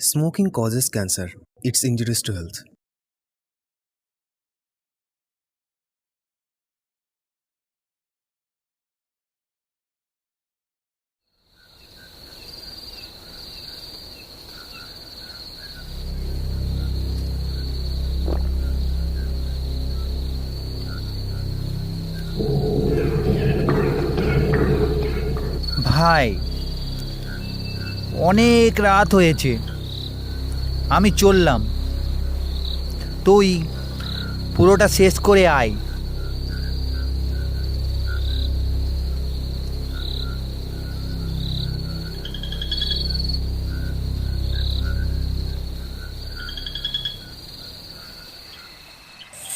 Smoking causes cancer. It's injurious to health. ভাই অনেক রাত হয়েছে আমি চললাম। তুই পুরোটা শেষ করে আয়।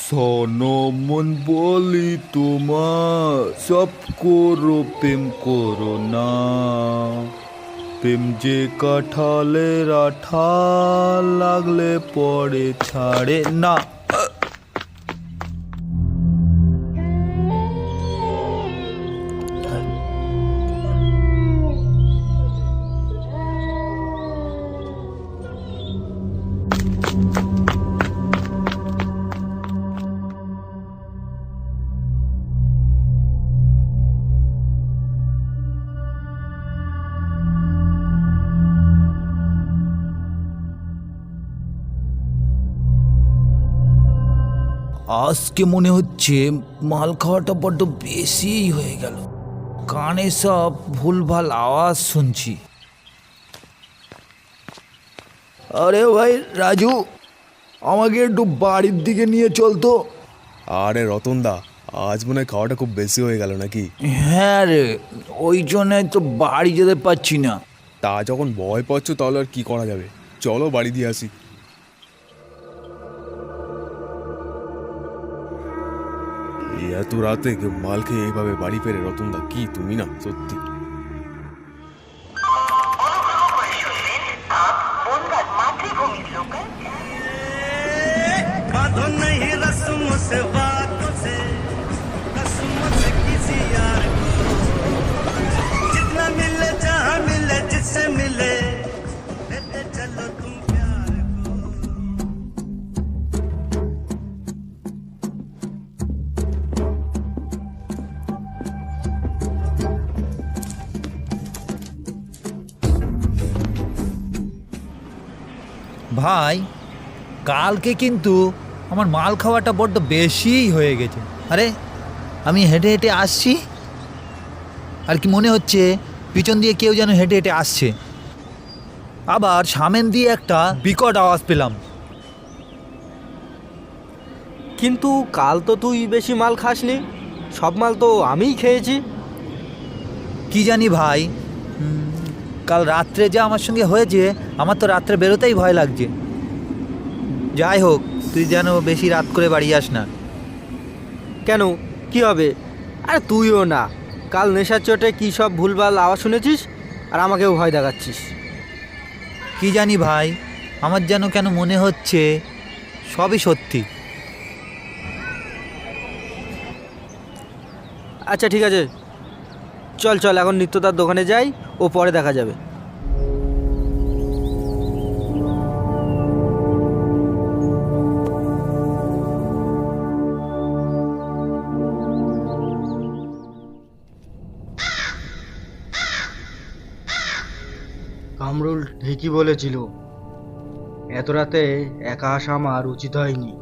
শোনো মন, বলি তোমার, সব করো, প্রেম করো না। প্রেম যে কাঠালের আঠা লাগলে পরে ছাড়ে না। আজকে মনে হচ্ছে মাল খাওয়াটা বড্ড বেশিই হয়ে গেল। কানে সব ভুলভাল আওয়াজ শুনছি। আরে ভাই রাজু আমাকে একটু বাড়ির দিকে নিয়ে চলতো আরে রতনদা আজ মনে হয় খাওয়াটা খুব বেশি হয়ে গেল নাকি? হ্যাঁ রে ওই জন্যে তো বাড়ি যেতে পারছি না। তা যখন ভয় পাচ্ছ তাহলে আর কি করা যাবে? চলো বাড়ি দিয়ে আসি। এত রাতে মাল খেয়ে এইভাবে বাড়ি ফেরে? রতনদা কি তুমি না? সত্যি। অনুগ্রহ ভাই কালকে কিন্তু আমার মাল খাওয়াটা বড্ড বেশিই হয়ে গেছে। আরে আমি হেঁটে হেঁটে আসছি। আর কি মনে হচ্ছে পিছন দিয়ে কেউ যেন হেঁটে হেঁটে আসছে। আবার সামেন দিয়ে একটা বিকট আওয়াজ পেলাম। কিন্তু কাল তো তুই বেশি মাল খাসনি সব মাল তো আমিই খেয়েছি। কি জানি ভাই কাল রাত্রে যা আমার সঙ্গে হয়েছে আমার তো রাত্রে বেরোতেই ভয় লাগছে। যাই হোক তুই যেন বেশি রাত করে বাড়ি যাস না। কেন? কি হবে? আরে তুইও না। কাল নেশার চোটে কী সব ভুলভাল আওয়াজ শুনেছিস? আর আমাকেও ভয় দেখাচ্ছিস। কি জানি ভাই আমার যেন কেন মনে হচ্ছে সবই সত্যি। আচ্ছা ঠিক আছে। চল চল, এখন নিত্যতার দোকানে যাই, ও পরে দেখা যাবে। কামরুল ঠিকই বলেছিল, এত রাতে একা আসা আমার উচিত হয়নি।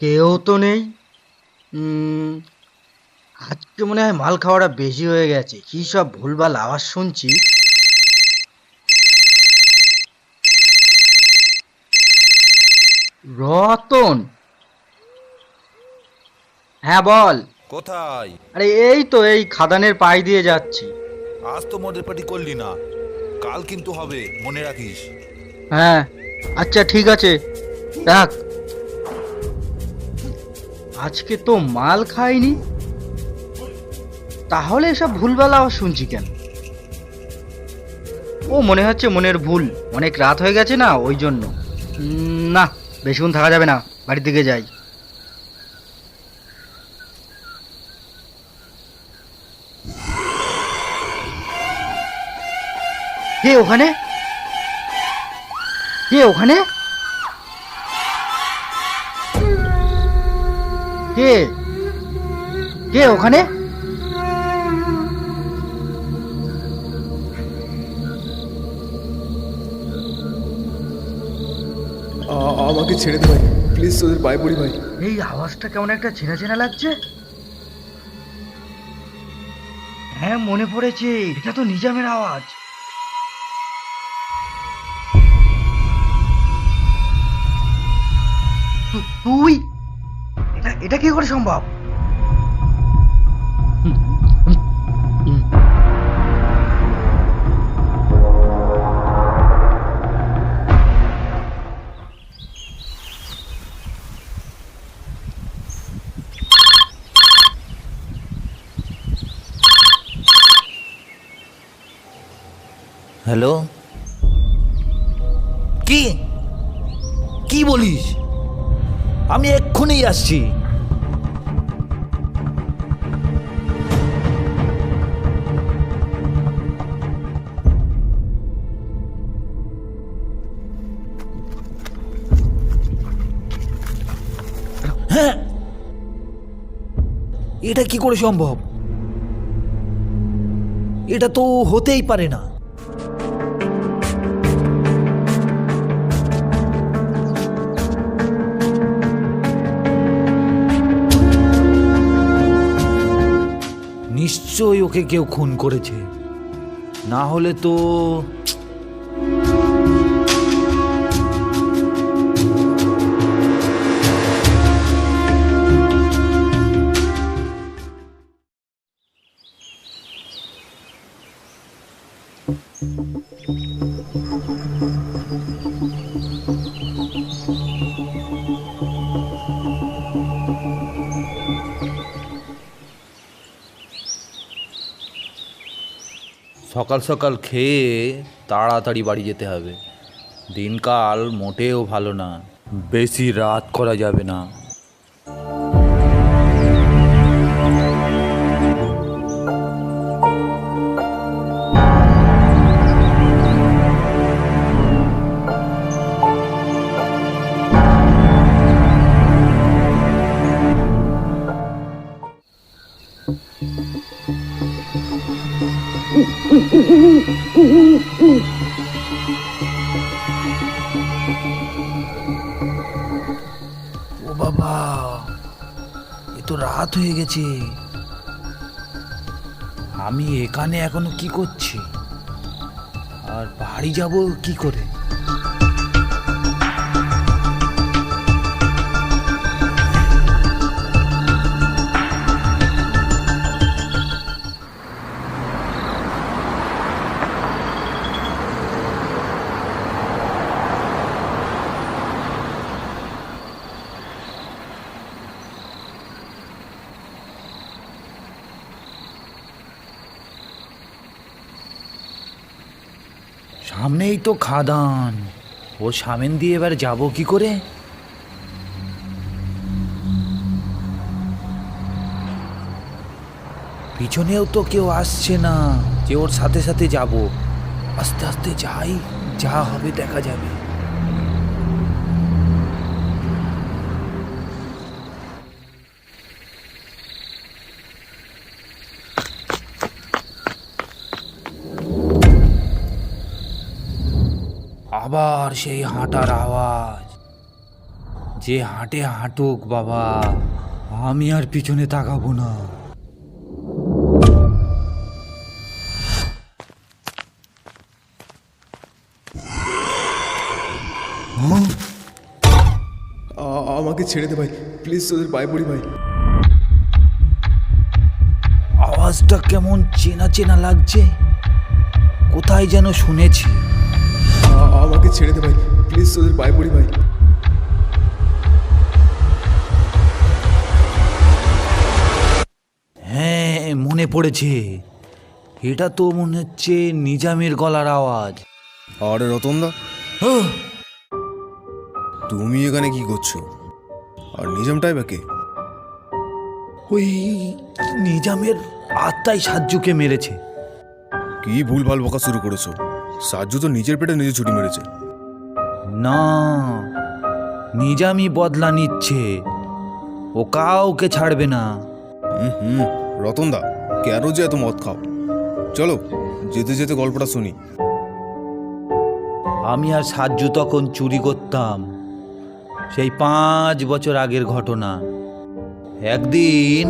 কেউ তো নেই। আজকে মনে হয় মাল খাওয়াটা বেশি হয়ে গেছে। কী সব ভুলভাল আওয়াজ শুনছি। রতন। হ্যাঁ বল। কোথায়? আরে এই তো এই খাদানের পাই দিয়ে যাচ্ছি। আজ তো মদের পার্টি করলি না। কাল কিন্তু হবে মনে রাখিস। হ্যাঁ আচ্ছা ঠিক আছে। রাখ। আজকে তো মাল খাইনি। তাহলে এসব ভুলভাল আওয়াজ শুনছি কেন? ও মনে হচ্ছে মনের ভুল। অনেক রাত হয়ে গেছে না ওই জন্য। না। বেশিক্ষণ থাকা যাবে না বাড়ির দিকে যাই। কে ওখানে? কে ওখানে? কে? কে ওখানে? আমাকে ছেড়ে দে ভাই। প্লিজ তোদের পায়ে পড়ি ভাই। এই আওয়াজটা কেমন একটা চেনা চেনা লাগছে? হ্যাঁ মনে পড়েছে। এটা তো নিজামের আওয়াজ। তু- তুই? এটা এটা কি করে সম্ভব? হ্যালো? কি? কি বলিস? আমি এক্ষুনি আসছি। হ্যাঁ। এটা কি করে সম্ভব? এটা তো হতেই পারে না। নিশ্চয়ই ওকে কেউ খুন করেছে। না হলে তো সকাল সকাল খেয়ে তাড়াতাড়ি বাড়ি যেতে হবে। দিনকাল মোটেও ভালো না। বেশি রাত করা যাবে না। ও বাবা, এ তো রাত হয়ে গেছে। আমি এখানে এখনও কি করছি? আর বাড়ি যাব কি করে? সামনেই তো খাদান। ও সামেন দিয়ে এবার যাব কি করে? পিছনেও তো কেউ আসছে না, যে ওর সাথে সাথে যাব। আস্তে আস্তে যাই, যা হবে দেখা যাবে। আবার সেই হাঁটার আওয়াজ। যে হাঁটে হাঁটুক বাবা আমি আর পিছনে তাকাবো না। আমাকে ছেড়ে দে ভাই প্লিজ তোদের পায়ে পড়ি ভাই। আওয়াজটা কেমন চেনা চেনা লাগছে কোথায় যেন শুনেছি। আমাকে ছেড়ে দে ভাই। প্লিজ তোদের পায়ে পড়ি ভাই। হ্যাঁ মনে পড়েছে। এটা তো মনে হচ্ছে নিজামের গলার আওয়াজ। আরে রতনদা! তুমি এখানে কি করছ? আর নিজামটাই বা কে? ওই নিজামের আত্মাই সাহায্যকে মেরেছে। কি ভুলভাল বকা শুরু করেছ? সাজ্জু তো নিজের পেটে নিজে ছুটি মেরেছে। না নিজামই বদলা নিচ্ছে। ও কাউকে ছাড়বে না। হুম হুম রতনদা কেন যে এত মদ খাও? চলো যেতে যেতে গল্পটা শুনি। আমি আর সাহায্য তখন চুরি করতাম। সেই পাঁচ বছর আগের ঘটনা। একদিন